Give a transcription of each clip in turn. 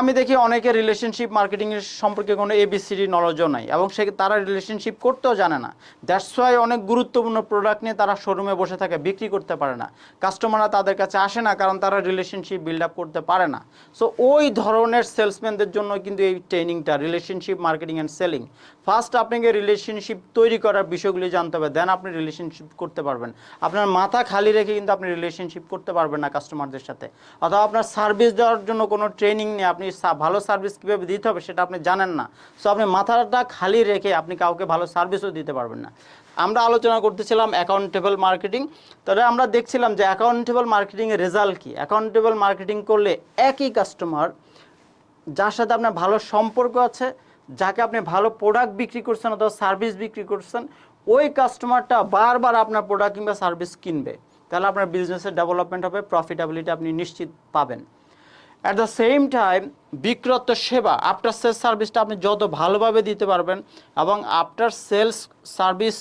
আমি দেখি অনেকে রিলেশনশিপ মার্কেটিং এর সম্পর্কে কোনো এবিসিডি নলেজও নাই এবং সে তারা রিলেশনশিপ করতেও জানে না। দ্যাটস ওয়াই অনেক গুরুত্বপূর্ণ প্রোডাক্ট নিয়ে তারা শোরুমে বসে থাকে, বিক্রি করতে পারে না। কাস্টমাররা তাদের কাছে আসে না কারণ তারা রিলেশনশিপ বিল্ড আপ করতে পারে না। সো ওই ধরনের সেলসম্যানদের জন্য কিন্তু এই ট্রেনিংটা relationship marketing and selling first আপনাকে রিলেশনশিপ তৈরি করার বিষয়গুলি জানতে হবে দেন আপনি রিলেশনশিপ করতে পারবেন। আপনার মাথা খালি রেখে কিন্তু আপনি রিলেশনশিপ করতে পারবেন না কাস্টমারদের সাথে। অথবা আপনার সার্ভিস দেওয়ার জন্য কোনো ট্রেনিং নেই আপনি ভালো সার্ভিস কীভাবে দিতে হবে সেটা আপনি জানেন না। সো আপনি মাথাটা খালি রেখে আপনি কাউকে ভালো সার্ভিসও দিতে পারবেন না। আমরা আলোচনা করতেছিলাম অ্যাকাউন্টেবল মার্কেটিং তাহলে আমরা দেখছিলাম যে অ্যাকাউন্টেবল মার্কেটিংয়ের রেজাল্ট কী? অ্যাকাউন্টেবল মার্কেটিং করলে একই কাস্টমার যার সাথে আপনার ভালো সম্পর্ক আছে যাকে আপনি ভালো প্রোডাক্ট বিক্রি করছেন অথবা সার্ভিস বিক্রি করছেন, ওই কাস্টমারটা বারবার আপনার প্রোডাক্ট কিংবা সার্ভিস কিনবে। তাহলে আপনার বিজনেসের ডেভেলপমেন্ট হবে প্রফিটেবিলিটি আপনি নিশ্চিত পাবেন। অ্যাট দ্য সেম টাইম বিক্রত সেবা আফটার সেলস সার্ভিসটা আপনি যত ভালোভাবে দিতে পারবেন এবং আফটার সেলস সার্ভিস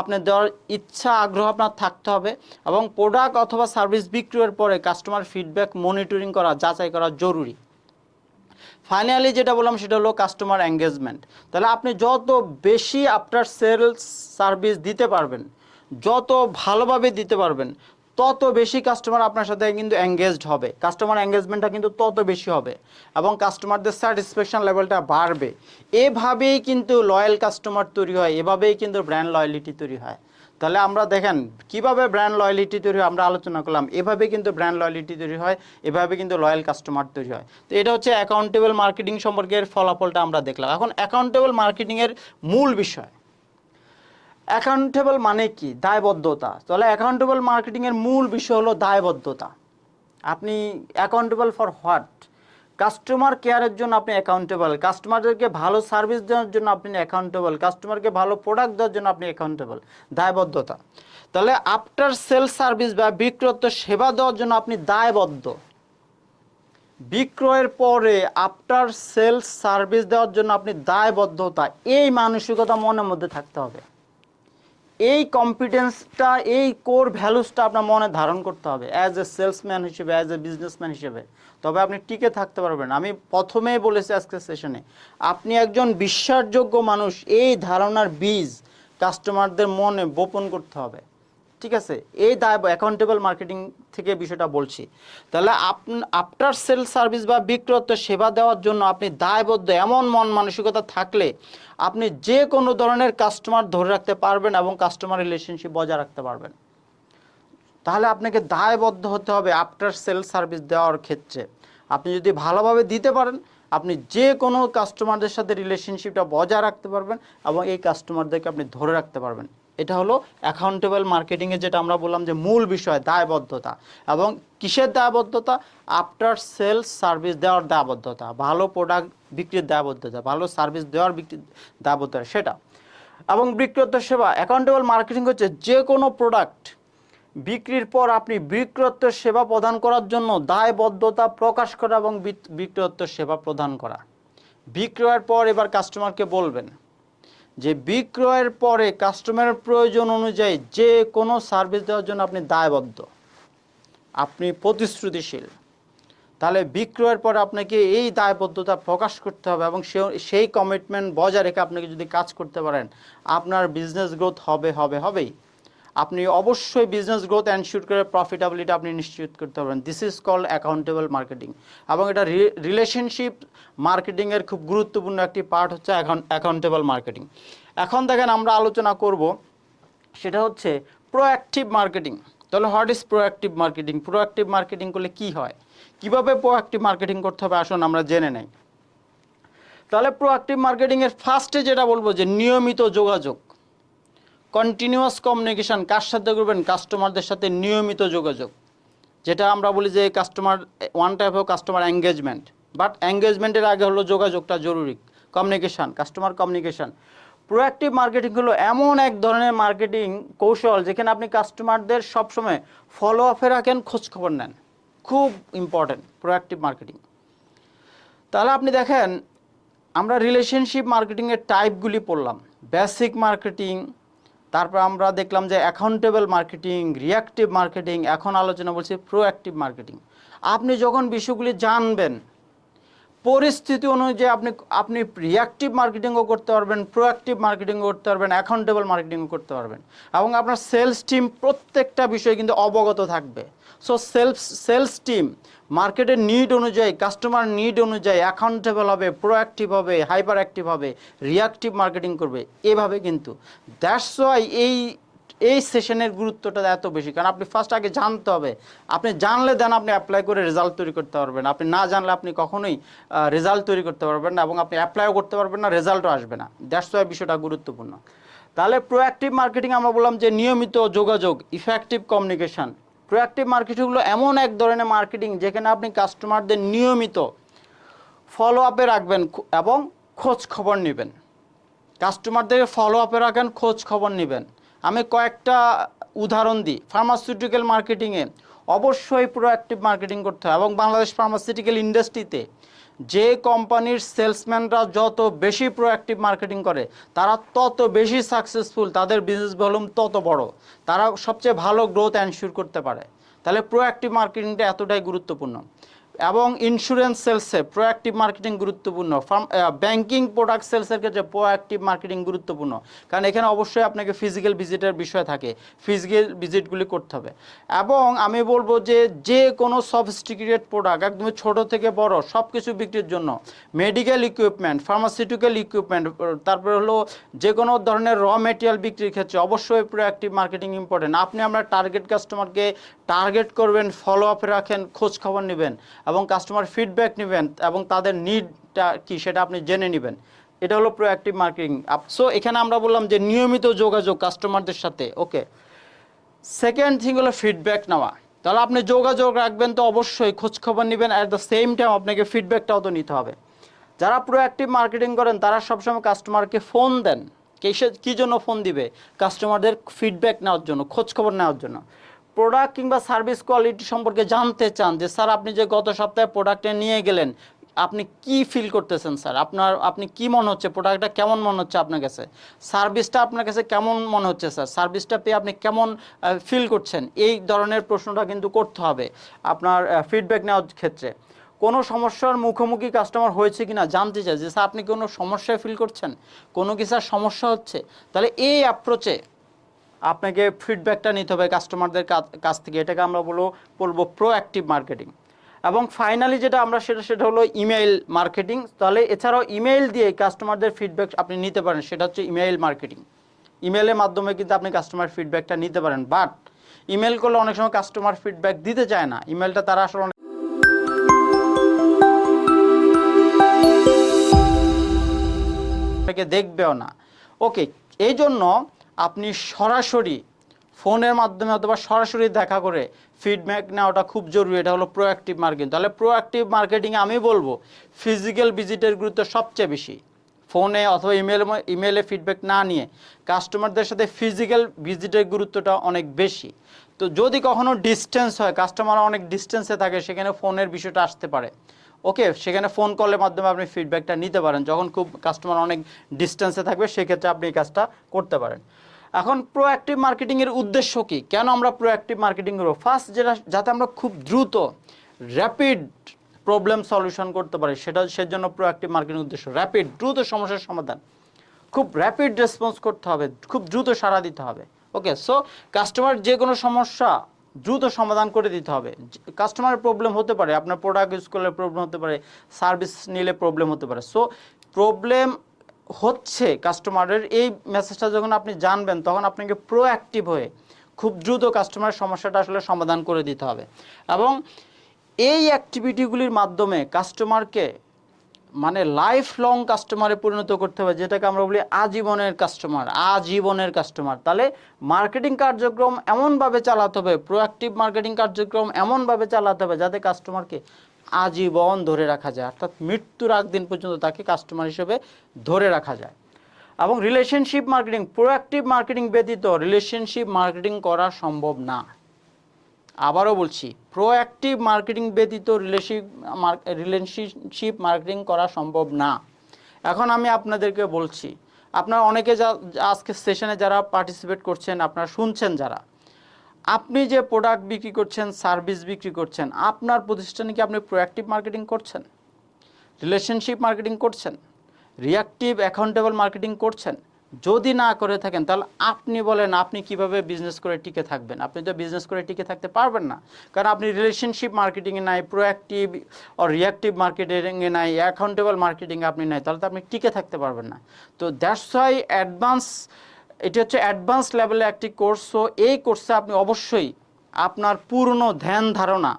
আপনার দেওয়ার ইচ্ছা, আগ্রহ আপনার থাকতে হবে এবং প্রোডাক্ট অথবা সার্ভিস বিক্রয়ের পরে কাস্টমার ফিডব্যাক মনিটরিং করা, যাচাই করা জরুরি। ফাইনালি যেটা বললাম, সেটা হলো কাস্টমার এঙ্গেজমেন্ট তাহলে আপনি যত বেশি আপনার সেলস সার্ভিস দিতে পারবেন, যত ভালোভাবে দিতে পারবেন, তত বেশি কাস্টমার আপনার সাথে কিন্তু এঙ্গেজড হবে। কাস্টমার এঙ্গেজমেন্টটা কিন্তু তত বেশি হবে এবং কাস্টমারদের স্যাটিসফ্যাকশন লেভেলটা বাড়বে। এভাবেই কিন্তু লয়াল কাস্টমার তৈরি হয়, এভাবেই কিন্তু ব্র্যান্ড লয়ালিটি তৈরি হয়। তাহলে আমরা দেখেন, কীভাবে ব্র্যান্ড লয়ালিটি তৈরি হয়, আমরা আলোচনা করলাম। এভাবে কিন্তু ব্র্যান্ড লয়ালিটি তৈরি হয়, এভাবে কিন্তু লয়াল কাস্টমার তৈরি হয়। তো এটা হচ্ছে অ্যাকাউন্টেবল মার্কেটিং সম্পর্কের ফলাফলটা আমরা দেখলাম। এখন অ্যাকাউন্টেবল মার্কেটিংয়ের মূল বিষয়। অ্যাকাউন্টেবল মানে কি? দায়বদ্ধতা। তাহলে অ্যাকাউন্টেবল মার্কেটিংয়ের মূল বিষয় হলো দায়বদ্ধতা। আপনি অ্যাকাউন্টেবল ফর হোয়াট কাস্টমার কেয়ারের জন্য আপনি অ্যাকাউন্টেবল কাস্টমারদেরকে ভালো সার্ভিস দেওয়ার জন্য আপনি অ্যাকাউন্টেবল কাস্টমারকে ভালো প্রোডাক্ট দেওয়ার জন্য আপনি অ্যাকাউন্টেবল দায়বদ্ধতা। তাহলে আফটার সেল সার্ভিস বা বিক্রত সেবা দেওয়ার জন্য আপনি দায়বদ্ধ। বিক্রয়ের পরে আফটার সেল সার্ভিস দেওয়ার জন্য আপনি দায়বদ্ধতা। এই মানসিকতা মনের মধ্যে থাকতে হবে। এই কম্পিটেন্সটা এই কোর ভ্যালুসটা আপনার মনে ধারণ করতে হবে অ্যাজ এ সেলসম্যান হিসেবে অ্যাজ এ বিজনেসম্যান হিসেবে। তবে আপনি টিকে থাকতে পারবেন। আমি প্রথমেই বলেছি আজকের সেশনে আপনি একজন বিশ্বাসযোগ্য মানুষ, এই ধারণার বীজ কাস্টমারদের মনে বোপন করতে হবে। ঠিক আছে? এই দায় অ্যাকাউন্টেবল মার্কেটিং থেকে বিষয়টা বলছি। তাহলে আফটার সেল সার্ভিস বা বিক্রত সেবা দেওয়ার জন্য আপনি দায়বদ্ধ এমন মন মানসিকতা থাকলে আপনি যে কোনো ধরনের কাস্টমার ধরে রাখতে পারবেন এবং কাস্টমার রিলেশনশিপ বজায় রাখতে পারবেন। তাহলে আপনাকে দায়বদ্ধ হতে হবে আফটার সেল সার্ভিস দেওয়ার ক্ষেত্রে। আপনি যদি ভালোভাবে দিতে পারেন, আপনি যে কোনো কাস্টমারদের সাথে রিলেশনশিপটা বজায় রাখতে পারবেন এবং এই কাস্টমারদেরকে আপনি ধরে রাখতে পারবেন। এটা হলো অ্যাকাউন্টেবল মার্কেটিংয়ে যেটা আমরা বললাম যে মূল বিষয়, দায়বদ্ধতা। এবং কিসের দায়বদ্ধতা? আফটার সেল সার্ভিস দেওয়ার দায়বদ্ধতা, ভালো প্রোডাক্ট বিক্রির দায়বদ্ধতা, ভালো সার্ভিস দেওয়ার বিক্রির দায়বদ্ধতা, সেটা। এবং বিক্রত সেবা অ্যাকাউন্টেবল মার্কেটিং হচ্ছে যে কোনো প্রোডাক্ট বিক্রির পর আপনি বিক্রত সেবা প্রদান করার জন্য দায়বদ্ধতা প্রকাশ করা এবং বিক- সেবা প্রদান করা। বিক্রয়ের পর এবার কাস্টমারকে বলবেন যে বিক্রয়ের পরে কাস্টমারের প্রয়োজন অনুযায়ী যে কোনো সার্ভিস দেওয়ার জন্য আপনি দায়বদ্ধ, আপনি প্রতিশ্রুতিশীল, তাহলে বিক্রয়ের পরে আপনাকে এই দায়বদ্ধতা প্রকাশ করতে হবে এবং সেই কমিটমেন্ট বজায় রেখে আপনাকে যদি কাজ করতে পারেন, আপনার বিজনেস গ্রোথ হবে হবে, হবেই। আপনি অবশ্যই বিজনেস গ্রোথ এনশিওর করে প্রফিটেবিলিটি আপনি নিশ্চিত করতে পারবেন। This is call accountable marketing এবং এটা রিলেশনশিপ মার্কেটিংয়ের খুব গুরুত্বপূর্ণ একটি পার্ট হচ্ছে অ্যাকাউন্টেবল মার্কেটিং এখন দেখেন আমরা আলোচনা করব, সেটা হচ্ছে প্রোঅ্যাক্টিভ মার্কেটিং তাহলে what is proactive marketing proactive marketing করলে কি হয়? কীভাবে প্রোঅ্যাক্টিভ মার্কেটিং করতে হবে? আসুন আমরা জেনে নেই। তাহলে প্রোঅ্যাক্টিভ মার্কেটিংয়ের ফার্স্টে যেটা বলব যে নিয়মিত যোগাযোগ। কন্টিনিউয়াস কমিউনিকেশান কার সাথে করবেন? কাস্টমারদের সাথে নিয়মিত যোগাযোগ। যেটা আমরা বলি যে customer one type of customer engagement but এঙ্গেজমেন্টের আগে হলো যোগাযোগটা জরুরি। Communication customer communication proactive marketing হলো এমন এক ধরনের মার্কেটিং কৌশল যেখানে আপনি কাস্টমারদের সবসময় ফলো আপে রাখেন, খোঁজখবর নেন। খুব ইম্পর্ট্যান্ট প্রোঅ্যাক্টিভ মার্কেটিং তাহলে আপনি দেখেন, আমরা রিলেশনশিপ মার্কেটিংয়ের টাইপগুলি পড়লাম। বেসিক মার্কেটিং তারপর আমরা দেখলাম যে অ্যাকাউন্টেবল মার্কেটিং রিয়াক্টিভ মার্কেটিং এখন আলোচনা বলছি প্রোঅ্যাক্টিভ মার্কেটিং আপনি যখন বিষয়গুলি জানবেন পরিস্থিতি অনুযায়ী আপনি আপনি রিয়াক্টিভ মার্কেটিংও করতে পারবেন প্রোয়াক্টিভ মার্কেটিং করতে পারবেন অ্যাকাউন্টেবল মার্কেটিংও করতে পারবেন। এবং আপনার সেলস টিম প্রত্যেকটা বিষয়ে কিন্তু অবগত থাকবে। সো সেলস সেলস টিম মার্কেটের নিড অনুযায়ী কাস্টমার নিড অনুযায়ী অ্যাকাউন্টেবল হবে প্রোঅ্যাক্টিভ হবে হাইপার অ্যাক্টিভ হবে রিয়াক্টিভ মার্কেটিং করবে। এভাবে কিন্তু। দ্যাটস ওয়াই এই এই সেশনের গুরুত্বটা এত বেশি। কারণ আপনি ফার্স্ট আগে জানতে হবে। আপনি জানলে দেন আপনি অ্যাপ্লাই করে রেজাল্ট তৈরি করতে পারবেন। আপনি না জানলে আপনি কখনোই রেজাল্ট তৈরি করতে পারবেন না এবং আপনি অ্যাপ্লাইও করতে পারবেন না রেজাল্টও আসবে না। দ্যাটস ওয়াই বিষয়টা গুরুত্বপূর্ণ। তাহলে প্রোঅ্যাক্টিভ মার্কেটিং আমরা বললাম যে নিয়মিত যোগাযোগ ইফেক্টিভ কমিউনিকেশান প্রোঅ্যাক্টিভ মার্কেটিং হলো এমন এক ধরনের মার্কেটিং যেখানে আপনি কাস্টমারদের নিয়মিত ফলো আপে রাখবেন এবং খোঁজ খবর নেবেন। কাস্টমারদের ফলো আপে রাখেন, খোঁজ খবর নেবেন। আমি কয়েকটা উদাহরণ দিই। ফার্মাসিউটিক্যাল মার্কেটিংয়ে অবশ্যই প্রোঅ্যাক্টিভ মার্কেটিং করতে হয় এবং বাংলাদেশ ফার্মাসিউটিক্যাল ইন্ডাস্ট্রিতে যে কোম্পানির সেলসম্যানরা যত বেশি প্রোঅ্যাক্টিভ মার্কেটিং করে, তারা তত বেশি সাকসেসফুল তাদের বিজনেস ভলিউম তত বড়, তারা সবচেয়ে ভালো গ্রোথ এনশিওর করতে পারে। তাহলে প্রোঅ্যাক্টিভ মার্কেটিংটা এতটাই গুরুত্বপূর্ণ। এবং ইন্স্যুরেন্স সেলসে প্রোঅ্যাক্টিভ মার্কেটিং গুরুত্বপূর্ণ। ফার্ম ব্যাংকিং প্রোডাক্ট সেলসের ক্ষেত্রে প্রোঅ্যাক্টিভ মার্কেটিং গুরুত্বপূর্ণ। কারণ এখানে অবশ্যই আপনাকে ফিজিক্যাল ভিজিটের বিষয় থাকে। ফিজিক্যাল ভিজিটগুলি করতে হবে। এবং আমি বলব যে যে কোনো সফিস্টিকেটেড প্রোডাক্ট একদম ছোট থেকে বড় সব কিছু বিক্রির জন্য মেডিকেল ইকুইপমেন্ট ফার্মাসিউটিক্যাল ইকুইপমেন্ট তারপরে হলো যে কোনো ধরনের র মেটেরিয়াল বিক্রির ক্ষেত্রে অবশ্যই প্রোঅ্যাক্টিভ মার্কেটিং ইম্পর্টেন্ট আপনি আমরা টার্গেট কাস্টমারকে টার্গেট করবেন ফলো আপে রাখেন, খোঁজ খবর নেবেন। এবং কাস্টমার ফিডব্যাক নেবেন এবং তাদের নিডটা কি সেটা আপনি জেনে নেবেন। এটা হলো প্রোঅ্যাক্টিভ মার্কেটিং সো এখানে আমরা বললাম যে নিয়মিত যোগাযোগ কাস্টমারদের সাথে ওকে সেকেন্ড থিং হলো ফিডব্যাক নেওয়া। তাহলে আপনি যোগাযোগ রাখবেন তো অবশ্যই, খোঁজখবর নেবেন অ্যাট দ্য সেম টাইম আপনাকে ফিডব্যাকটাও তো নিতে হবে। যারা প্রোঅ্যাক্টিভ মার্কেটিং করেন, তারা সবসময় কাস্টমারকে ফোন দেন। কিসে কী জন্য ফোন দিবে? কাস্টমারদের ফিডব্যাক নেওয়ার জন্য, খোঁজখবর নেওয়ার জন্য। প্রোডাক্ট কিংবা সার্ভিস কোয়ালিটি সম্পর্কে জানতে চান যে, স্যার, আপনি যে গত সপ্তাহে প্রোডাক্টে নিয়ে গেলেন, আপনি কি ফিল করতেছেন, স্যার? আপনার, আপনি কি মনে হচ্ছে? প্রোডাক্টটা কেমন মনে হচ্ছে আপনার কাছে? সার্ভিসটা আপনার কাছে কেমন মনে হচ্ছে, স্যার? সার্ভিসটা পেয়ে আপনি কেমন ফিল করছেন? এই ধরনের প্রশ্নটা কিন্তু করতে হবে আপনার ফিডব্যাক নেওয়ার ক্ষেত্রে। কোনো সমস্যার মুখোমুখি কাস্টমার হয়েছে কি না জানতে চাই যে, স্যার, আপনি কোনো সমস্যায় ফিল করছেন? কোনো কি স্যার সমস্যা হচ্ছে? তাহলে এই অ্যাপ্রোচে আপনাকে ফিডব্যাকটা নিতে হবে কাস্টমারদের কাছ থেকে। এটাকে আমরা বলব বলব প্রোঅ্যাক্টিভ মার্কেটিং এবং ফাইনালি যেটা আমরা সেটা সেটা হলো ইমেইল মার্কেটিং তাহলে এছাড়াও ইমেইল দিয়ে কাস্টমারদের ফিডব্যাক আপনি নিতে পারেন, সেটা হচ্ছে ইমেইল মার্কেটিং ইমেলের মাধ্যমে কিন্তু আপনি কাস্টমার ফিডব্যাকটা নিতে পারেন। বাট ইমেল করলে অনেক সময় কাস্টমার ফিডব্যাক দিতে চায় না। ইমেলটা তারা আসলে অনেক দেখবেও না। ওকে এই জন্য আপনি সরাসরি ফোনের মাধ্যমে অথবা সরাসরি দেখা করে ফিডব্যাক নেওয়াটা খুব জরুরি, এটা হলো প্রোঅ্যাক্টিভ মার্কেটিং তাহলে প্রোঅ্যাক্টিভ মার্কেটিং আমি বলব ফিজিক্যাল ভিজিটের গুরুত্ব সবচেয়ে বেশি। ফোনে অথবা ইমেল ইমেলে ফিডব্যাক না নিয়ে কাস্টমারদের সাথে ফিজিক্যাল ভিজিটের গুরুত্বটা অনেক বেশি। তো যদি কখনো ডিস্টেন্স হয় কাস্টমার অনেক ডিস্টেন্সে থাকে, সেখানে ফোনের বিষয়টা আসতে পারে। ওকে, সেখানে ফোন কলের মাধ্যমে আপনি ফিডব্যাকটা নিতে পারেন। যখন খুব কাস্টমার অনেক ডিস্টেন্সে থাকবে, সেক্ষেত্রে আপনি এই কাজটা করতে পারেন। এখন প্রোঅ্যাক্টিভ মার্কেটিংয়ের উদ্দেশ্য কি? কেন আমরা প্রোঅ্যাক্টিভ মার্কেটিং করব? ফার্স্ট যেটা, যাতে আমরা খুব দ্রুত র্যাপিড প্রবলেম সলিউশন করতে পারি, সেটা সেজন্য প্রোঅ্যাক্টিভ মার্কেটিং উদ্দেশ্য। র্যাপিড দ্রুত সমস্যার সমাধান। খুব র্যাপিড রেসপন্স করতে হবে, খুব দ্রুত সাড়া দিতে হবে। ওকে সো কাস্টমার যে কোনো সমস্যা দ্রুত সমাধান করে দিতে হবে। কাস্টমারের প্রবলেম হতে পারে, আপনার প্রোডাক্ট ইউজ করলে প্রবলেম হতে পারে সার্ভিস নিলে প্রবলেম হতে পারে। সো প্রবলেম হচ্ছে কাস্টমারের এই মেসেজটা যখন আপনি জানবেন, তখন আপনাকে প্রোঅ্যাক্টিভ হয়ে খুব দ্রুত কাস্টমারের সমস্যাটা আসলে সমাধান করে দিতে হবে। এবং এই অ্যাক্টিভিটিগুলির মাধ্যমে কাস্টমারকে মানে লাইফ লং কাস্টমারে পরিণত করতে হবে, যেটাকে আমরা বলি আজীবনের কাস্টমার আজীবনের কাস্টমার তাহলে মার্কেটিং কার্যক্রম এমনভাবে চালাতে হবে প্রোঅ্যাক্টিভ মার্কেটিং কার্যক্রম এমনভাবে চালাতে হবে, যাতে কাস্টমারকে আজীবন ধরে রাখা যায়। অর্থাৎ মৃত্যুর আগ দিন পর্যন্ত তাকে কাস্টমার হিসেবে ধরে রাখা যায়। এবং রিলেশনশিপ মার্কেটিং প্রোঅ্যাক্টিভ মার্কেটিং ব্যতীত রিলেশনশিপ মার্কেটিং করা সম্ভব না। আবারও বলছি প্রোঅ্যাক্টিভ মার্কেটিং ব্যতীত রিলেশিপ রিলেশনশিপ মার্কেটিং করা সম্ভব না। এখন আমি আপনাদেরকে বলছি, আপনারা অনেকে যা, আজকে সেশনে যারা পার্টিসিপেট করছেন, আপনারা শুনছেন যারা আপনি যে প্রোডাক্ট বিক্রি করছেন সার্ভিস বিক্রি করছেন, আপনার প্রতিষ্ঠানে কি আপনি প্রোঅ্যাক্টিভ মার্কেটিং করছেন? রিলেশনশিপ মার্কেটিং করছেন? রিয়াক্টিভ অ্যাকাউন্টেবল মার্কেটিং করছেন? যদি না করে থাকেন, তাহলে আপনি বলেন, আপনি কীভাবে বিজনেস করে টিকে থাকবেন? আপনি তো বিজনেস করে টিকে থাকতে পারবেন না। কারণ আপনি রিলেশনশিপ মার্কেটিংয়ে নাই প্রোঅ্যাক্টিভ আর রিয়াক্টিভ মার্কেটিংয়ে নাই অ্যাকাউন্টেবল মার্কেটিংয়ে আপনি নাই, তাহলে তো আপনি টিকে থাকতে পারবেন না। তো দ্যাটস ওয়াই অ্যাডভান্স এটি হচ্ছে অ্যাডভান্স লেভেলে একটি কোর্স, সো এই কোর্সে আপনি অবশ্যই আপনার পুরনো ধ্যান ধারণা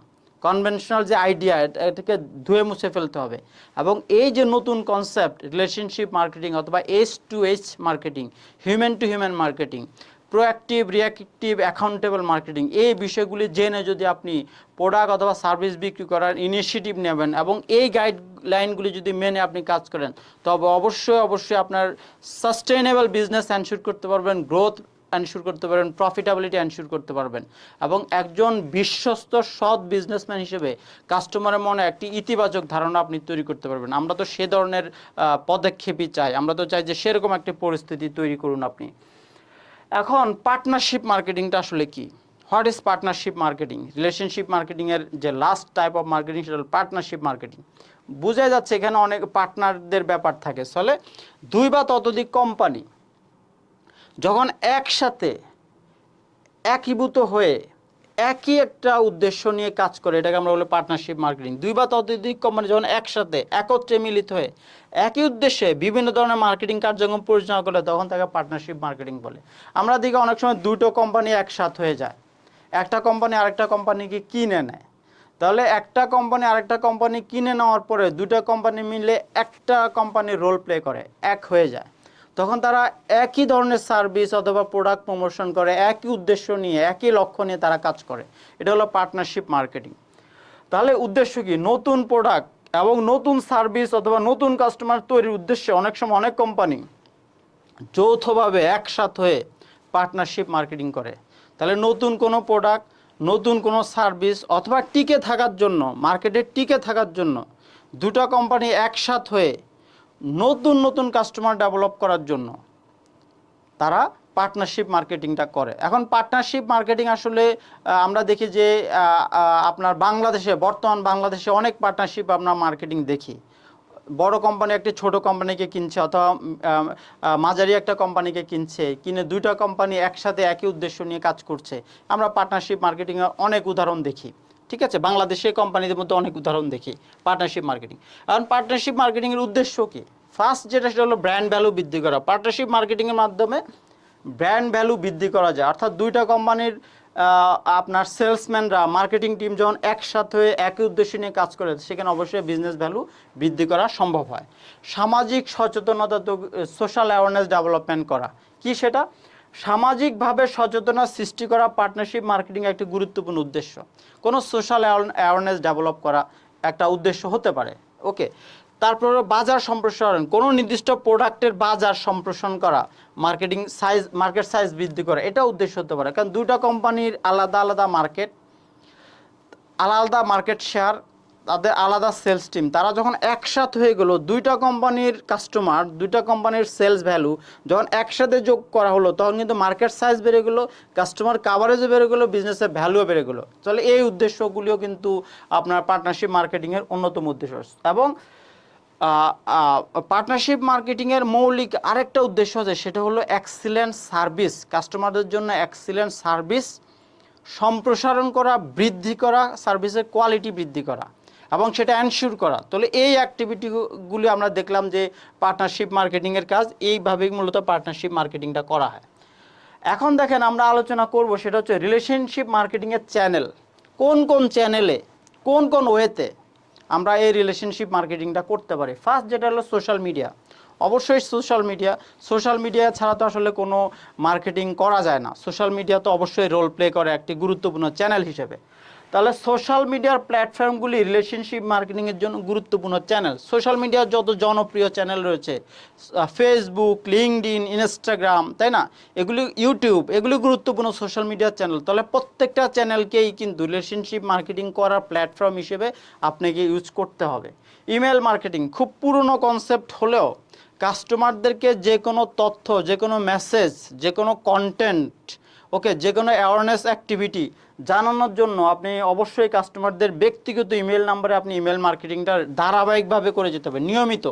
কনভেনশনাল যে আইডিয়া এটাকে ধুয়ে মুছে ফেলতে হবে। এবং এই যে নতুন কনসেপ্ট রিলেশনশিপ মার্কেটিং অথবা H to H marketing human to human marketing proactive reactive accountable marketing এই বিষয়গুলি জেনে যদি আপনি প্রোডাক্ট অথবা সার্ভিস বিক্রি করার ইনিশিয়েটিভ নেবেন এবং এই গাইডলাইনগুলি যদি মেনে আপনি কাজ করেন, তবে অবশ্যই অবশ্যই আপনার সাস্টেইনেবল বিজনেস অ্যানশিওর করতে পারবেন গ্রোথ এনশিওর করতে পারবেন প্রফিটেবিলিটি এনশিওর করতে পারবেন এবং একজন বিশ্বস্ত সৎ বিজনেসম্যান হিসেবে কাস্টমারের মনে একটি ইতিবাচক ধারণা আপনি তৈরি করতে পারবেন। আমরা তো সে ধরনের পদক্ষেপই চাই। আমরা তো চাই যে সেরকম একটি পরিস্থিতি তৈরি করুন আপনি। এখন পার্টনারশিপ মার্কেটিংটা আসলে কি? What is partnership marketing relationship মার্কেটিংয়ের যে লাস্ট টাইপ অফ মার্কেটিং সেটা হল পার্টনারশিপ মার্কেটিং বোঝা যাচ্ছে এখানে অনেক পার্টনারদের ব্যাপার থাকে। ফলে দুই বা ততোধিক কোম্পানি যখন একসাথে একীভূত হয়ে একই একটা উদ্দেশ্য নিয়ে কাজ করে, এটাকে আমরা বলি পার্টনারশিপ মার্কেটিং দুই বা ততোধিক কোম্পানি যখন একসাথে, একত্রে মিলিত হয়ে, একই উদ্দেশ্যে বিভিন্ন ধরনের মার্কেটিং কার্যক্রম পরিচালনা করে, তখন তাকে পার্টনারশিপ মার্কেটিং বলে। আমরা দেখি অনেক সময় দুটো কোম্পানি একসাথ হয়ে যায়। একটা কোম্পানি আরেকটা কোম্পানিকে কিনে নেয়। তাহলে একটা কোম্পানি আরেকটা কোম্পানি কিনে নেওয়ার পরে দুটো কোম্পানি মিলে একটা কোম্পানির রোল প্লে করে, এক হয়ে যায়। তখন তারা একই ধরনের সার্ভিস অথবা প্রোডাক্ট প্রমোশন করে, একই উদ্দেশ্য নিয়ে, একই লক্ষ্য নিয়ে তারা কাজ করে। এটা হলো পার্টনারশিপ মার্কেটিং তাহলে উদ্দেশ্য কি? নতুন প্রোডাক্ট এবং নতুন সার্ভিস অথবা নতুন কাস্টমার তৈরির উদ্দেশ্যে অনেক সময় অনেক কোম্পানি যৌথভাবে একসাথ হয়ে পার্টনারশিপ মার্কেটিং করে। তাহলে নতুন কোনো প্রোডাক্ট নতুন কোনো সার্ভিস অথবা টিকে থাকার জন্য মার্কেটে টিকে থাকার জন্য দুটো কোম্পানি একসাথ হয়ে নতুন নতুন কাস্টমার ডেভেলপ করার জন্য তারা পার্টনারশিপ মার্কেটিংটা করে। এখন পার্টনারশিপ মার্কেটিং আসলে আমরা দেখি যে আপনার বাংলাদেশে, বর্তমান বাংলাদেশে অনেক পার্টনারশিপ আমরা মার্কেটিং দেখি। বড় কোম্পানি একটি ছোট কোম্পানিকে কিনছে অথবা মাঝারি একটা কোম্পানিকে কিনছে, কিনে দুইটা কোম্পানি একসাথে একই উদ্দেশ্য নিয়ে কাজ করছে। আমরা পার্টনারশিপ মার্কেটিংয়ের অনেক উদাহরণ দেখি। ঠিক আছে? বাংলাদেশের কোম্পানিদের মধ্যে অনেক উদাহরণ দেখি পার্টনারশিপ মার্কেটিং কারণ পার্টনারশিপ মার্কেটিংয়ের উদ্দেশ্য কি? ফার্স্ট যেটা সেটা হলো ব্র্যান্ড ভ্যালু বৃদ্ধি করা। পার্টনারশিপ মার্কেটিংয়ের মাধ্যমে ব্র্যান্ড ভ্যালু বৃদ্ধি করা যায়। অর্থাৎ দুইটা কোম্পানির আপনার সেলসম্যানরা মার্কেটিং টিম যখন একসাথে হয়ে একই উদ্দেশ্য নিয়ে কাজ করে, সেখানে অবশ্যই বিজনেস ভ্যালু বৃদ্ধি করা সম্ভব হয়। সামাজিক সচেতনতা সোশ্যাল অ্যাওয়ারনেস ডেভেলপমেন্ট করা। কি সেটা? সামাজিকভাবে সচেতনতা সৃষ্টি করা পার্টনারশিপ মার্কেটিং একটি গুরুত্বপূর্ণ উদ্দেশ্য। কোনো সোশ্যাল অ্যাওয়ারনেস ডেভেলপ করা একটা উদ্দেশ্য হতে পারে। ওকে, তারপর বাজার সম্প্রসারণ। কোনো নির্দিষ্ট প্রোডাক্টের বাজার সম্প্রসারণ করা মার্কেটিং সাইজ মার্কেট সাইজ বৃদ্ধি করা, এটা উদ্দেশ্য হতে পারে। কারণ দুইটা কোম্পানির আলাদা আলাদা মার্কেট আলাদা মার্কেট শেয়ার তাদের আলাদা সেলস টিম তারা যখন একসাথ হয়ে গেলো, দুইটা কোম্পানির কাস্টমার দুইটা কোম্পানির সেলস ভ্যালু যখন একসাথে যোগ করা হলো, তখন কিন্তু মার্কেট সাইজ বেড়ে গেলো কাস্টমার কাভারেজও বেড়ে গেলো বিজনেসের ভ্যালুও বেড়ে গেলো। তাহলে এই উদ্দেশ্যগুলিও কিন্তু আপনার পার্টনারশিপ মার্কেটিংয়ের অন্যতম উদ্দেশ্য। এবং পার্টনারশিপ মার্কেটিংয়ের মৌলিক আরেকটা উদ্দেশ্য আছে, সেটা হলো এক্সিলেন্ট সার্ভিস কাস্টমারদের জন্য এক্সিলেন্ট সার্ভিস সম্প্রসারণ করা, বৃদ্ধি করা সার্ভিসের কোয়ালিটি বৃদ্ধি করা। এবং সেটা এনশিওর করা। তাহলে এই অ্যাক্টিভিটিগুলি আমরা দেখলাম যে পার্টনারশিপ মার্কেটিংয়ের কাজ, এইভাবেই মূলত পার্টনারশিপ মার্কেটিংটা করা হয়। এখন দেখেন আমরা আলোচনা করব সেটা হচ্ছে রিলেশনশিপ মার্কেটিংয়ের চ্যানেল কোন কোন চ্যানেলে কোন কোন ওয়েতে আমরা এই রিলেশনশিপ মার্কেটিংটা করতে পারি? ফার্স্ট যেটা হলো সোশ্যাল মিডিয়া অবশ্যই সোশ্যাল মিডিয়া সোশ্যাল মিডিয়া ছাড়া তো আসলে কোনো মার্কেটিং করা যায় না। সোশ্যাল মিডিয়া তো অবশ্যই রোল প্লে করে একটি গুরুত্বপূর্ণ চ্যানেল হিসেবে। তাহলে সোশ্যাল মিডিয়ার প্ল্যাটফর্মগুলি রিলেশনশিপ মার্কেটিংয়ের জন্য গুরুত্বপূর্ণ চ্যানেল সোশ্যাল মিডিয়ার যত জনপ্রিয় চ্যানেল রয়েছে ফেসবুক লিঙ্কডিন ইনস্টাগ্রাম তাই না? এগুলি ইউটিউব এগুলি গুরুত্বপূর্ণ সোশ্যাল মিডিয়ার চ্যানেল তাহলে প্রত্যেকটা চ্যানেলকেই কিন্তু রিলেশনশিপ মার্কেটিং করার প্ল্যাটফর্ম হিসেবে আপনাকে ইউজ করতে হবে। ইমেল মার্কেটিং খুব পুরনো কনসেপ্ট হলেও কাস্টমারদেরকে যে কোনো তথ্য, যে কোনো মেসেজ যে কোনো কন্টেন্ট ওকে যে কোনো অ্যাওয়ারনেস অ্যাক্টিভিটি জানানোর জন্য আপনি অবশ্যই কাস্টমারদের ব্যক্তিগত ইমেল নাম্বারে আপনি ইমেল মার্কেটিংটা ধারাবাহিকভাবে করে যেতে হবে, নিয়মিত।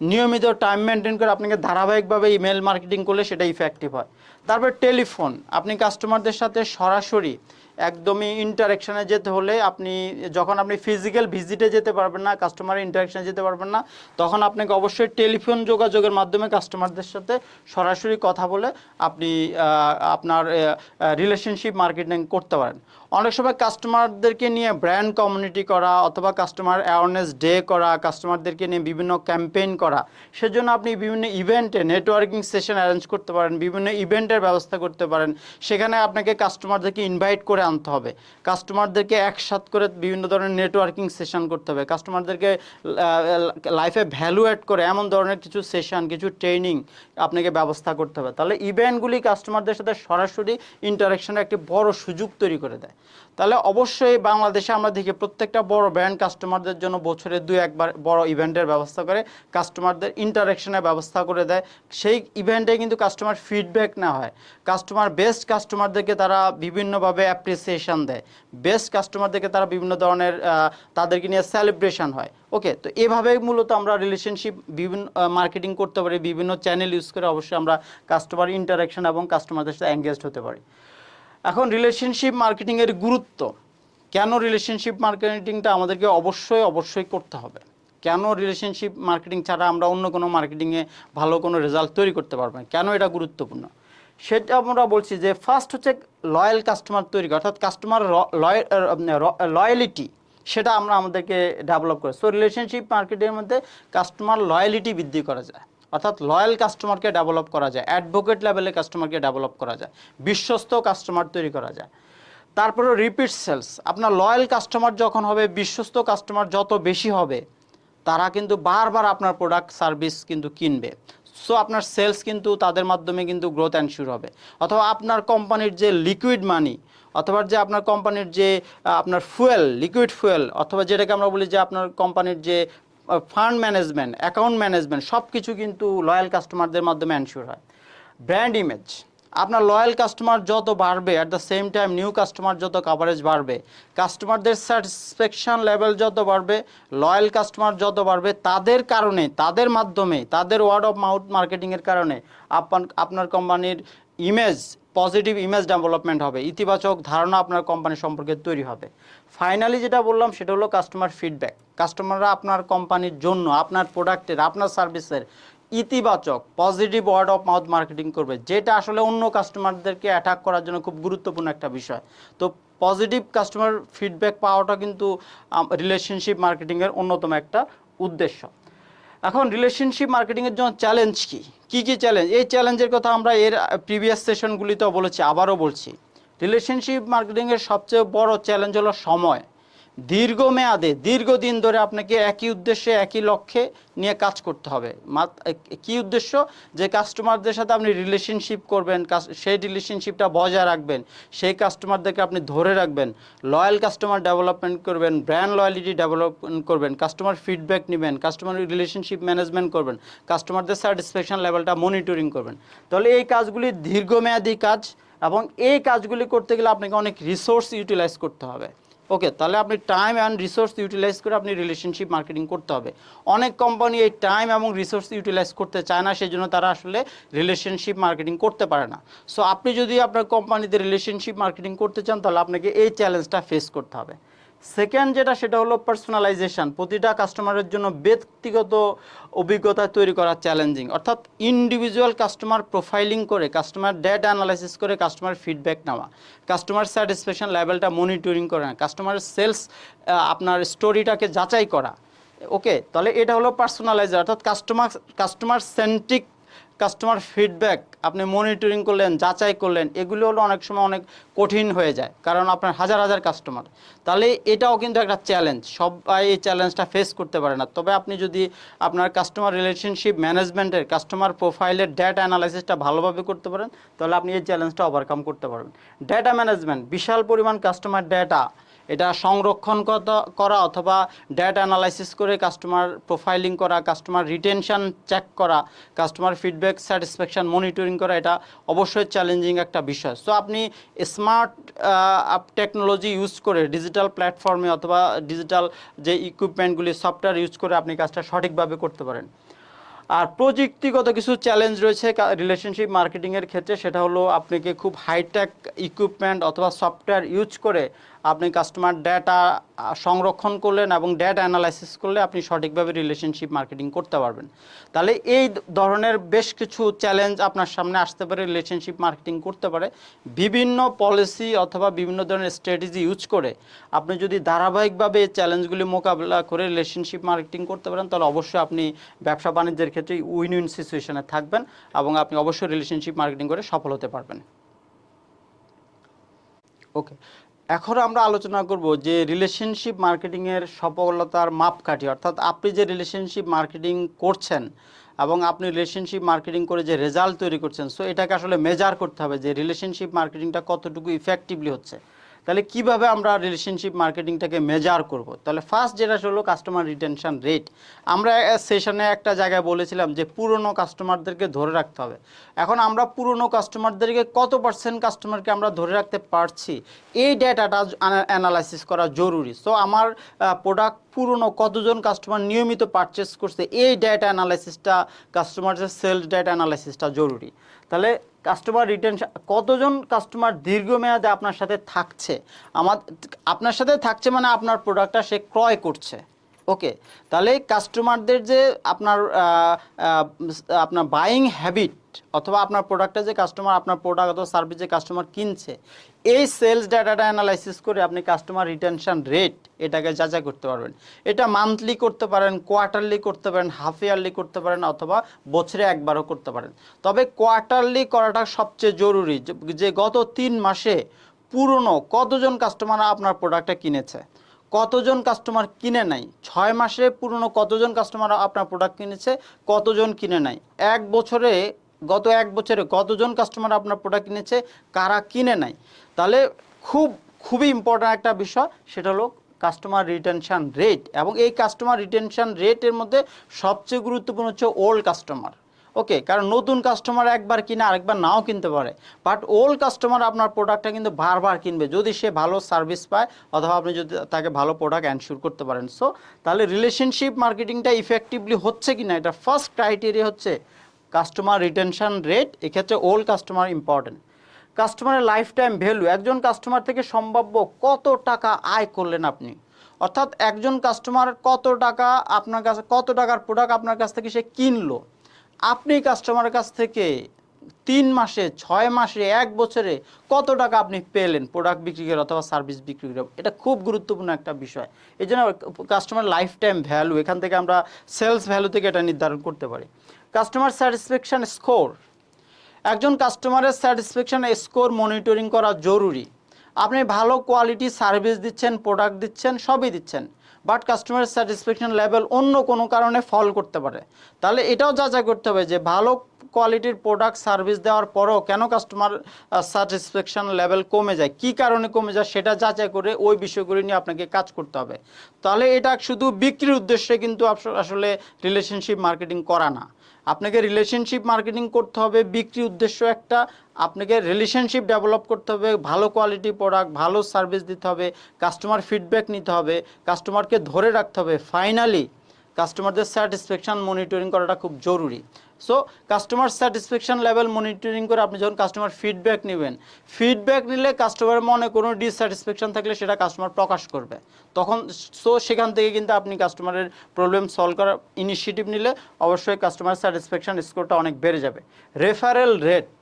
নিয়মিত টাইম মেনটেন করে আপনাকে ধারাবাহিকভাবে ইমেল মার্কেটিং করলে সেটা ইফেক্টিভ হয়। তারপর টেলিফোন আপনি কাস্টমারদের সাথে সরাসরি একদমই ইন্টারাকশানে যেতে হলে আপনি, যখন আপনি ফিজিক্যাল ভিজিটে যেতে পারবেন না কাস্টমার ইন্টারাকশানে যেতে পারবেন না, তখন আপনাকে অবশ্যই টেলিফোন যোগাযোগের মাধ্যমে কাস্টমারদের সাথে সরাসরি কথা বলে আপনি আপনার রিলেশনশিপ মার্কেটিং করতে পারেন। অনেক সময় কাস্টমারদেরকে নিয়ে ব্র্যান্ড কমিউনিটি করা অথবা কাস্টমার অ্যাওয়ারনেস ডে করা কাস্টমারদেরকে নিয়ে বিভিন্ন ক্যাম্পেইন করা, সেজন্য আপনি বিভিন্ন ইভেন্টে নেটওয়ার্কিং সেশন অ্যারেঞ্জ করতে পারেন, বিভিন্ন ইভেন্টের ব্যবস্থা করতে পারেন, সেখানে আপনাকে কাস্টমারদেরকে ইনভাইট করে আনতে হবে। কাস্টমারদেরকে একসাথ করে বিভিন্ন ধরনের নেটওয়ার্কিং সেশন করতে হবে। কাস্টমারদেরকে লাইফে ভ্যালু অ্যাড করে এমন ধরনের কিছু সেশন কিছু ট্রেনিং আপনাকে ব্যবস্থা করতে হবে। তাহলে ইভেন্টগুলি কাস্টমারদের সাথে সরাসরি ইন্টারাকশনের একটি বড় সুযোগ তৈরি করে দেয়। তাহলে অবশ্যই বাংলাদেশে আমরা দেখি প্রত্যেকটা বড় ব্র্যান্ড কাস্টমারদের জন্য বছরে দুই একবার বড় ইভেন্টের ব্যবস্থা করে কাস্টমারদের ইন্টারাকশনের ব্যবস্থা করে দেয়। সেই ইভেন্টে কিন্তু কাস্টমার ফিডব্যাক না হয়। কাস্টমার বেস্ট কাস্টমারদেরকে তারা বিভিন্নভাবে অ্যাপ্রিসিয়েশন দেয়। বেস্ট কাস্টমারদেরকে তারা বিভিন্ন ধরনের তাদেরকে নিয়ে সেলিব্রেশন হয়। ওকে তো এভাবে মূলত আমরা রিলেশনশিপ বিভিন্ন মার্কেটিং করতে পারি, বিভিন্ন চ্যানেল ইউজ করে অবশ্যই আমরা কাস্টমার ইন্টারাকশন এবং কাস্টমারদের সাথে এঙ্গেজড হতে পারি। এখন রিলেশনশিপ মার্কেটিংয়ের গুরুত্ব। কেন রিলেশনশিপ মার্কেটিংটা আমাদেরকে অবশ্যই অবশ্যই করতে হবে? কেন রিলেশনশিপ মার্কেটিং ছাড়া আমরা অন্য কোনো মার্কেটিংয়ে ভালো কোনো রেজাল্ট তৈরি করতে পারব না? কেন এটা গুরুত্বপূর্ণ? সেটা আমরা বলছি যে ফার্স্ট হচ্ছে লয়াল কাস্টমার তৈরি করা, অর্থাৎ কাস্টমার লয়ালিটি সেটা আমরা আমাদেরকে ডেভেলপ করে। সো রিলেশনশিপ মার্কেটের মধ্যে কাস্টমার লয়ালিটি বৃদ্ধি করা যায়। অর্থাৎ লয়াল কাস্টমারকে ডেভেলপ করা যায় অ্যাডভোকেট লেভেলে কাস্টমারকে ডেভেলপ করা যায়, বিশ্বস্ত কাস্টমার তৈরি করা যায়। তারপরে রিপিট সেলস আপনার লয়াল কাস্টমার যখন হবে, বিশ্বস্ত কাস্টমার যত বেশি হবে, তারা কিন্তু বারবার আপনার প্রোডাক্ট সার্ভিস কিন্তু কিনবে। সো আপনার সেলস কিন্তু তাদের মাধ্যমে কিন্তু গ্রোথ অ্যান্ড হবে। অথবা আপনার কোম্পানির যে লিকুইড মানি অথবা যে আপনার কোম্পানির যে আপনার ফুয়েল লিকুইড ফুয়েল অথবা যেটাকে আমরা বলি যে আপনার কোম্পানির যে ফান্ড ম্যানেজমেন্ট অ্যাকাউন্ট ম্যানেজমেন্ট সব কিছু কিন্তু লয়াল কাস্টমারদের মাধ্যমে অ্যানশিওর হয়। ব্র্যান্ড ইমেজ আপনার লয়াল কাস্টমার যত বাড়বে at the same time new customer যত কাভারেজ বাড়বে কাস্টমারদের স্যাটিসফ্যাকশন লেভেল যত বাড়বে লয়াল কাস্টমার যত বাড়বে, তাদের কারণে, তাদের মাধ্যমে, তাদের ওয়ার্ড অফ মাউথ মার্কেটিংয়ের কারণে আপনার আপনার কোম্পানির ইমেজ পজিটিভ ইমেজ ডেভেলপমেন্ট হবে। ইতিবাচক ধারণা আপনার কোম্পানি সম্পর্কে তৈরি হবে। ফাইনালি যেটা বললাম, সেটা হলো কাস্টমার ফিডব্যাক কাস্টমাররা আপনার কোম্পানির জন্য, আপনার প্রোডাক্টের আপনার সার্ভিসের ইতিবাচক positive word of mouth marketing করবে। যেটা আসলে অন্য কাস্টমারদেরকে অ্যাটাক করার জন্য খুব গুরুত্বপূর্ণ একটা বিষয়। তো পজিটিভ কাস্টমার ফিডব্যাক পাওয়াটা কিন্তু রিলেশনশিপ মার্কেটিংয়ের অন্যতম একটা উদ্দেশ্য। এখন রিলেশনশিপ মার্কেটিংয়ের জন্য চ্যালেঞ্জ কি? কি কী চ্যালেঞ্জ এই চ্যালেঞ্জের কথা আমরা এর প্রিভিয়াস সেশনগুলিতেও বলেছি, আবারও বলছি। রিলেশনশিপ মার্কেটিংয়ের সবচেয়ে বড় চ্যালেঞ্জ হলো সময়। দীর্ঘমেয়াদে, দীর্ঘদিন ধরে আপনাকে একই উদ্দেশ্যে, একই লক্ষ্যে নিয়ে কাজ করতে হবে। কি উদ্দেশ্য? যে কাস্টমারদের সাথে আপনি রিলেশনশিপ করবেন সেই রিলেশনশিপটা বজায় রাখবেন, সেই কাস্টমারদেরকে আপনি ধরে রাখবেন লয়াল কাস্টমার ডেভেলপমেন্ট করবেন ব্র্যান্ড লয়ালিটি ডেভেলপমেন্ট করবেন কাস্টমার ফিডব্যাক নেবেন কাস্টমার রিলেশনশিপ ম্যানেজমেন্ট করবেন কাস্টমারদের স্যাটিসফ্যাকশন লেভেলটা মনিটরিং করবেন। তাহলে এই কাজগুলি দীর্ঘমেয়াদী কাজ এবং এই কাজগুলি করতে গেলে আপনাকে অনেক রিসোর্স ইউটিলাইজ করতে হবে। ওকে তাহলে আপনি টাইম অ্যান্ড রিসোর্স ইউটিলাইজ করে আপনি রিলেশনশিপ মার্কেটিং করতে হবে। অনেক কোম্পানি এই টাইম এবং রিসোর্স ইউটিলাইজ করতে চায় না সেই জন্য তারা আসলে রিলেশনশিপ মার্কেটিং করতে পারে না। সো আপনি যদি আপনার কোম্পানিতে রিলেশনশিপ মার্কেটিং করতে চান, তাহলে আপনাকে এই চ্যালেঞ্জটা ফেস করতে হবে। সেকেন্ড যেটা, সেটা হলো পার্সোনালাইজেশন প্রতিটা কাস্টমারের জন্য ব্যক্তিগত অভিজ্ঞতা তৈরি করা চ্যালেঞ্জিং অর্থাৎ ইন্ডিভিজুয়াল কাস্টমার প্রোফাইলিং করে কাস্টমার ডেটা অ্যানালাইসিস করে কাস্টমার ফিডব্যাক নেওয়া। কাস্টমার স্যাটিসফ্যাকশন লেভেলটা মনিটরিং করে না কাস্টমার সেলস আপনার স্টোরিটাকে যাচাই করা। ওকে তাহলে এটা হলো পার্সোনালাইজার অর্থাৎ customer customer centric customer feedback আপনি মনিটরিং করলেন, যাচাই করলেন, এগুলো হলো অনেক সময় অনেক কঠিন হয়ে যায়, কারণ আপনার হাজার হাজার কাস্টমার তাহলে এটাও কিন্তু একটা চ্যালেঞ্জ সবাই এই চ্যালেঞ্জটা ফেস করতে পারে না। তবে আপনি যদি আপনার কাস্টমার রিলেশনশিপ ম্যানেজমেন্টের কাস্টমার প্রোফাইলের ডেটা অ্যানালাইসিসটা ভালোভাবে করতে পারেন, তাহলে আপনি এই চ্যালেঞ্জটা ওভারকাম করতে পারবেন। ডেটা ম্যানেজমেন্ট বিশাল পরিমাণ কাস্টমার ডেটা এটা সংরক্ষণ করা অথবা ডেটা অ্যানালাইসিস করে কাস্টমার প্রোফাইলিং করা কাস্টমার রিটেনশন চেক করা কাস্টমার ফিডব্যাক স্যাটিসফ্যাকশন মনিটরিং করা, এটা অবশ্যই চ্যালেঞ্জিং একটা বিষয়। সো আপনি স্মার্ট টেকনোলজি ইউজ করে ডিজিটাল প্ল্যাটফর্মে অথবা ডিজিটাল যে ইকুইপমেন্টগুলি সফটওয়্যার ইউজ করে আপনি কাজটা সঠিকভাবে করতে পারেন। আর প্রযুক্তিগত কিছু চ্যালেঞ্জ রয়েছে রিলেশনশিপ মার্কেটিংয়ের ক্ষেত্রে, সেটা হলো আপনাকে খুব হাইটেক ইকুইপমেন্ট অথবা সফটওয়্যার ইউজ করে আপনি কাস্টমার ডেটা সংরক্ষণ করলেন এবং ডেটা অ্যানালাইসিস করলে আপনি সঠিকভাবে রিলেশনশিপ মার্কেটিং করতে পারবেন। তাহলে এই ধরনের বেশ কিছু চ্যালেঞ্জ আপনার সামনে আসতে পারে রিলেশনশিপ মার্কেটিং করতে পারে। বিভিন্ন পলিসি অথবা বিভিন্ন ধরনের স্ট্র্যাটেজি ইউজ করে আপনি যদি ধারাবাহিকভাবে এই চ্যালেঞ্জগুলি মোকাবিলা করে রিলেশনশিপ মার্কেটিং করতে পারেন, তাহলে অবশ্যই আপনি ব্যবসা বাণিজ্যের ক্ষেত্রে উইন উইন সিচুয়েশনে থাকবেন এবং আপনি অবশ্যই রিলেশনশিপ মার্কেটিং করে সফল হতে পারবেন। ওকে এখন আমরা আলোচনা করব যে রিলেশনশিপ মার্কেটিংয়ের সফলতার মাপকাঠি, অর্থাৎ আপনি যে রিলেশনশিপ মার্কেটিং করছেন এবং আপনি রিলেশনশিপ মার্কেটিং করে যে রেজাল্ট তৈরি করছেন সো এটাকে আসলে মেজার করতে হবে যে রিলেশনশিপ মার্কেটিংটা কতটুকু ইফেক্টিভলি হচ্ছে। তাহলে কীভাবে আমরা রিলেশনশিপ মার্কেটিংটাকে মেজার করব? তাহলে ফার্স্ট যেটা হলো কাস্টমার রিটেনশন রেট আমরা সেশনে একটা জায়গায় বলেছিলাম যে পুরনো কাস্টমারদেরকে ধরে রাখতে হবে। এখন আমরা পুরনো কাস্টমারদেরকে কত পার্সেন্ট কাস্টমারকে আমরা ধরে রাখতে পারছি? এই ডেটাটা অ্যানালাইসিস করা জরুরি। সো আমার প্রোডাক্ট পুরনো কতজন কাস্টমার নিয়মিত পারচেস করছে? এই ডেটা অ্যানালাইসিসটা কাস্টমারের সেলস ডেটা অ্যানালাইসিসটা জরুরি। তাহলে কাস্টমার রিটার্ন কতজন কাস্টমার দীর্ঘমেয়াদে আপনার সাথে থাকছে? আমার, আপনার সাথে থাকছে মানে আপনার প্রোডাক্টটা সে ক্রয় করছে। ওকে, তাহলে কাস্টমারদের যে আপনার আপনার বাইং হ্যাবিট অথবা আপনার প্রোডাক্টে যে কাস্টমার আপনার প্রোডাক্ট অথবা সার্ভিস যে কাস্টমার কিনছে, এই সেলস ডাটাটা অ্যানালাইসিস করে আপনি কাস্টমার রিটেনশন রেট এটাকে যাচাই করতে পারবেন। এটা মান্থলি করতে পারেন কোয়ার্টারলি করতে পারেন হাফ ইয়ারলি করতে পারেন অথবা বছরে একবারও করতে পারেন। তবে কোয়ার্টারলি করাটা সবচেয়ে জরুরি যে গত তিন মাসে পুরনো কতজন কাস্টমার আপনার প্রোডাক্টটা কিনেছে? কতজন কাস্টমার কিনে নাই? ছয় মাসে পুরনো কতজন কাস্টমার আপনার প্রোডাক্ট কিনেছে, কতজন কিনে নাই? এক বছরে, গত এক বছরে কতজন কাস্টমার আপনার প্রোডাক্ট কিনেছে, কারা কিনে নাই? তাহলে খুব, খুবই ইম্পর্ট্যান্ট একটা বিষয়, সেটা হলো কাস্টমার রিটেনশান রেট এবং এই কাস্টমার রিটেনশান রেটের মধ্যে সবচেয়ে গুরুত্বপূর্ণ হচ্ছে ওল্ড কাস্টমার ওকে কারণ নতুন কাস্টমার একবার কিনে আরেকবার নাও কিনতে পারে। বাট ওল্ড কাস্টমার আপনার প্রোডাক্টটা কিন্তু বারবার কিনবে। যদি সে ভালো সার্ভিস পায়, অথবা আপনি যদি তাকে ভালো প্রোডাক্ট অ্যানশিওর করতে পারেন। সো তাহলে রিলেশনশিপ মার্কেটিংটা ইফেক্টিভলি হচ্ছে কি না এটা ফার্স্ট ক্রাইটেরিয়া হচ্ছে কাস্টমার রিটেনশন রেট এক্ষেত্রে ওল্ড কাস্টমার ইম্পর্টেন্ট কাস্টমারের লাইফ টাইম ভ্যালু একজন কাস্টমার থেকে সম্ভাব্য কত টাকা আয় করলেন আপনি? অর্থাৎ একজন কাস্টমার কত টাকা আপনার কাছে, কত টাকার প্রোডাক্ট আপনার কাছ থেকে সে কিনলো? আপনি কাস্টমারের কাছ থেকে তিন মাসে, ছয় মাসে, এক বছরে কত টাকা আপনি পেলেন প্রোডাক্ট বিক্রি করে অথবা সার্ভিস বিক্রি করে? এটা খুব গুরুত্বপূর্ণ একটা বিষয়। এই জন্য কাস্টমার লাইফ টাইম ভ্যালু এখান থেকে আমরা সেলস ভ্যালু থেকে এটা নির্ধারণ করতে পারি। কাস্টমার স্যাটিসফ্যাকশন স্কোর একজন কাস্টমারের স্যাটিসফ্যাকশন স্কোর মনিটরিং করা জরুরি। আপনি ভালো কোয়ালিটি সার্ভিস দিচ্ছেন প্রোডাক্ট দিচ্ছেন, সবই দিচ্ছেন। বাট কাস্টমার স্যাটিসফ্যাকশন লেভেল অন্য কোনো কারণে ফল করতে পারে। তাহলে এটাও যাচাই করতে হবে যে ভালো কোয়ালিটির প্রোডাক্ট সার্ভিস দেওয়ার পরও কেন কাস্টমার স্যাটিসফ্যাকশন লেভেল কমে যায়, কি কারণে কমে যায় সেটা যাচাই করে ওই বিষয়গুলি নিয়ে আপনাকে কাজ করতে হবে। তাহলে এটা শুধু বিক্রির উদ্দেশ্যে কিন্তু আসলে রিলেশনশিপ মার্কেটিং করা না। আপনাকে রিলেশনশিপ মার্কেটিং করতে হবে, বিক্রি উদ্দেশ্য একটা। আপনাকে রিলেশনশিপ ডেভেলপ করতে হবে, ভালো কোয়ালিটি প্রোডাক্ট ভালো সার্ভিস দিতে হবে কাস্টমার ফিডব্যাক নিতে হবে কাস্টমারকে ধরে রাখতে হবে। ফাইনালি কাস্টমারদের স্যাটিসফ্যাকশান মনিটরিং করাটা খুব জরুরি। So customer satisfaction level monitoring করে আপনি যখন কাস্টমার ফিডব্যাক নেবেন ফিডব্যাক নিলে কাস্টমারের মনে কোনো ডিসস্যাটিসফ্যাকশন থাকলে সেটা কাস্টমার প্রকাশ করবে। তখন সো সেখান থেকে কিন্তু আপনি কাস্টমারের প্রবলেম সলভ করার ইনিশিয়েটিভ নিলে অবশ্যই কাস্টমার স্যাটিসফ্যাকশন স্কোরটা অনেক বেড়ে যাবে। রেফারেল রেট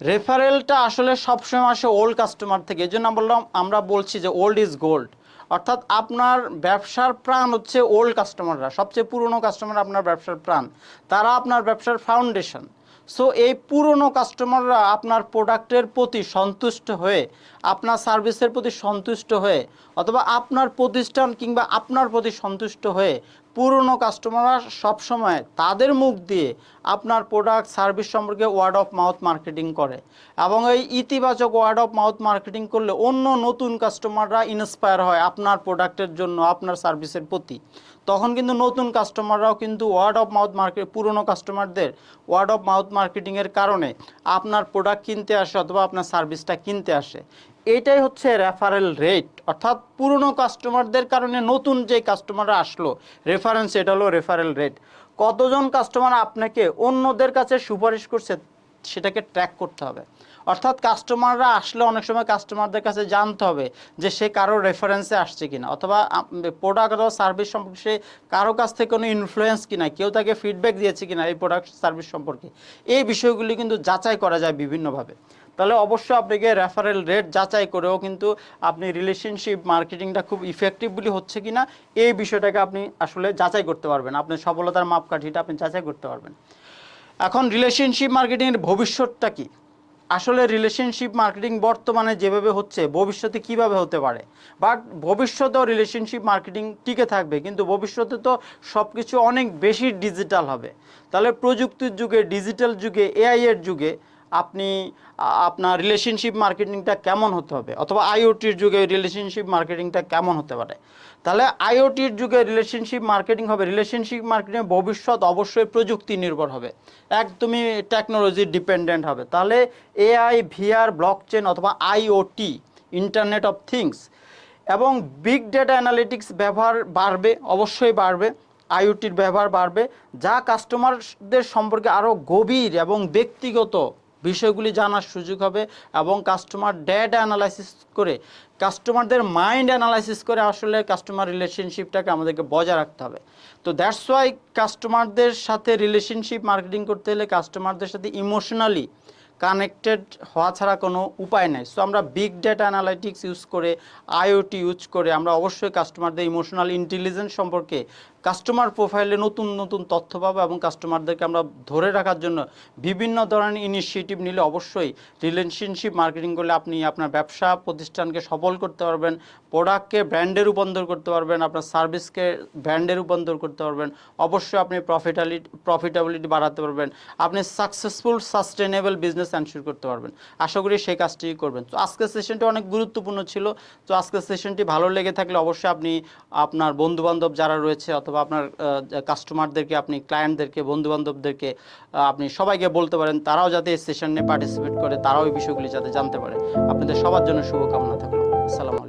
রেফারেলটা আসলে সবসময় আসে ওল্ড কাস্টমার থেকে। এই জন্য বললাম, আমরা বলছি যে ওল্ড ইজ গোল্ড অর্থাৎ আপনার ব্যবসার প্রাণ হচ্ছে ওল্ড কাস্টমাররা সবচেয়ে পুরনো কাস্টমার আপনার ব্যবসার প্রাণ। তারা আপনার ব্যবসার ফাউন্ডেশন সো এই পুরনো কাস্টমাররা আপনার প্রোডাক্টের প্রতি সন্তুষ্ট হয়ে, আপনার সার্ভিসের প্রতি সন্তুষ্ট হয়ে, অথবা আপনার প্রতিষ্ঠান কিংবা আপনার প্রতি সন্তুষ্ট হয়ে পুরনো কাস্টমাররা সবসময় তাদের মুখ দিয়ে আপনার প্রোডাক্ট সার্ভিস সম্পর্কে ওয়ার্ড অফ মাউথ মার্কেটিং করে এবং এই ইতিবাচক ওয়ার্ড অফ মাউথ মার্কেটিং করলে অন্য নতুন কাস্টমাররা ইন্সপায়ার হয় আপনার প্রোডাক্টের জন্য, আপনার সার্ভিসের প্রতি। তখন কিন্তু নতুন কাস্টমাররাও কিন্তু ওয়ার্ড অফ মাউথ মার্কেট পুরনো কাস্টমারদের ওয়ার্ড অফ মাউথ মার্কেটিংয়ের কারণে আপনার প্রোডাক্ট কিনতে আসে অথবা আপনার সার্ভিসটা কিনতে আসে। এটাই হচ্ছে রেফারেল রেট অর্থাৎ পুরনো কাস্টমারদের কারণে নতুন যে কাস্টমাররা আসলো রেফারেন্স এটা হলো রেফারেল রেট কতজন কাস্টমার আপনাকে অন্যদের কাছে সুপারিশ করছে, সেটাকে ট্র্যাক করতে হবে। অর্থাৎ কাস্টমাররা আসলে অনেক সময় কাস্টমারদের কাছে জানতে হবে যে সে কারও রেফারেন্সে আসছে কিনা, অথবা প্রোডাক্ট অথবা সার্ভিস সম্পর্কে সে কারও কাছ থেকে কোনো ইনফ্লুয়েন্স কিনা, কেউ তাকে ফিডব্যাক দিয়েছে কিনা এই প্রোডাক্ট সার্ভিস সম্পর্কে। এই বিষয়গুলি কিন্তু যাচাই করা যায় বিভিন্নভাবে। তাহলে অবশ্যই আপনাকে রেফারেল রেট যাচাই করেও কিন্তু আপনি রিলেশনশিপ মার্কেটিংটা খুব ইফেক্টিভলি হচ্ছে কি না এই বিষয়টাকে আপনি আসলে যাচাই করতে পারবেন। আপনার সফলতার মাপকাঠিটা আপনি যাচাই করতে পারবেন। এখন রিলেশনশিপ মার্কেটিংয়ের ভবিষ্যৎটা কি? আসলে রিলেশনশিপ মার্কেটিং বর্তমানে যেভাবে হচ্ছে, ভবিষ্যতে কীভাবে হতে পারে? বাট ভবিষ্যতেও রিলেশনশিপ মার্কেটিং টিকে থাকবে, কিন্তু ভবিষ্যতে তো সব কিছু অনেক বেশি ডিজিটাল হবে। তাহলে প্রযুক্তির যুগে ডিজিটাল যুগে এআই এর যুগে আপনি আপনার রিলেশনশিপ মার্কেটিংটা কেমন হতে হবে? অথবা আইওটির যুগে রিলেশনশিপ মার্কেটিংটা কেমন হতে পারে? তাহলে আইওটির যুগে রিলেশনশিপ মার্কেটিং হবে। রিলেশনশিপ মার্কেটিং ভবিষ্যৎ অবশ্যই প্রযুক্তি নির্ভর হবে। একদমই টেকনোলজি ডিপেন্ডেন্ট হবে। তাহলে এআই ভিআর ব্লকচেন অথবা আইওটি ইন্টারনেট অফ থিংস এবং বিগ ডেটা অ্যানালিটিক্স ব্যবহার বাড়বে, অবশ্যই বাড়বে। আইওটির ব্যবহার বাড়বে। যা কাস্টমারদের সম্পর্কে আরও গভীর এবং ব্যক্তিগত বিষয়গুলি জানার সুযোগ হবে এবং কাস্টমার ডেটা অ্যানালাইসিস করে কাস্টমারদের মাইন্ড অ্যানালাইসিস করে আসলে কাস্টমার রিলেশনশিপটাকে আমাদেরকে বজায় রাখতে হবে। তো দ্যাটস ওয়াই কাস্টমারদের সাথে রিলেশনশিপ মার্কেটিং করতে হলে কাস্টমারদের সাথে ইমোশনালি কানেক্টেড হওয়া ছাড়া কোনো উপায় নেই। সো আমরা বিগ ডেটা অ্যানালাইটিক্স ইউজ করে আইওটি ইউজ করে আমরা অবশ্যই কাস্টমারদের ইমোশনাল ইন্টেলিজেন্স সম্পর্কে কাস্টমার প্রোফাইলে নতুন নতুন তথ্য পাবো এবং কাস্টমারদেরকে আমরা ধরে রাখার জন্য বিভিন্ন ধরনের ইনিশিয়েটিভ নিলে অবশ্যই রিলেশনশিপ মার্কেটিং করলে আপনি আপনার ব্যবসা প্রতিষ্ঠানকে সফল করতে পারবেন প্রোডাক্টকে ব্র্যান্ডে রূপান্তর করতে পারবেন, আপনার সার্ভিসকে ব্র্যান্ডে রূপান্তর করতে পারবেন, অবশ্যই আপনি প্রফিটালিটি প্রফিটেবিলিটি বাড়াতে পারবেন, আপনি সাকসেসফুল সাস্টেনেবল বিজনেস অ্যানশিওর করতে পারবেন। আশা করি সেই কাজটি করবেন। তো আজকের সেশনটি অনেক গুরুত্বপূর্ণ ছিল। তো আজকের সেশনটি ভালো লেগে থাকলে অবশ্যই আপনি আপনার বন্ধুবান্ধব যারা রয়েছে অথবা আপনার কাস্টমারদেরকে আপনি ক্লায়েন্টদেরকে বন্ধুবান্ধবদেরকে আপনি সবাইকে বলতে পারেন, তারাও যাতে এই সেশনে পার্টিসিপেট করে, তারাও এই বিষয়গুলি যাতে জানতে পারে। আপনাদের সবার জন্য শুভকামনা থাকল। আসসালামু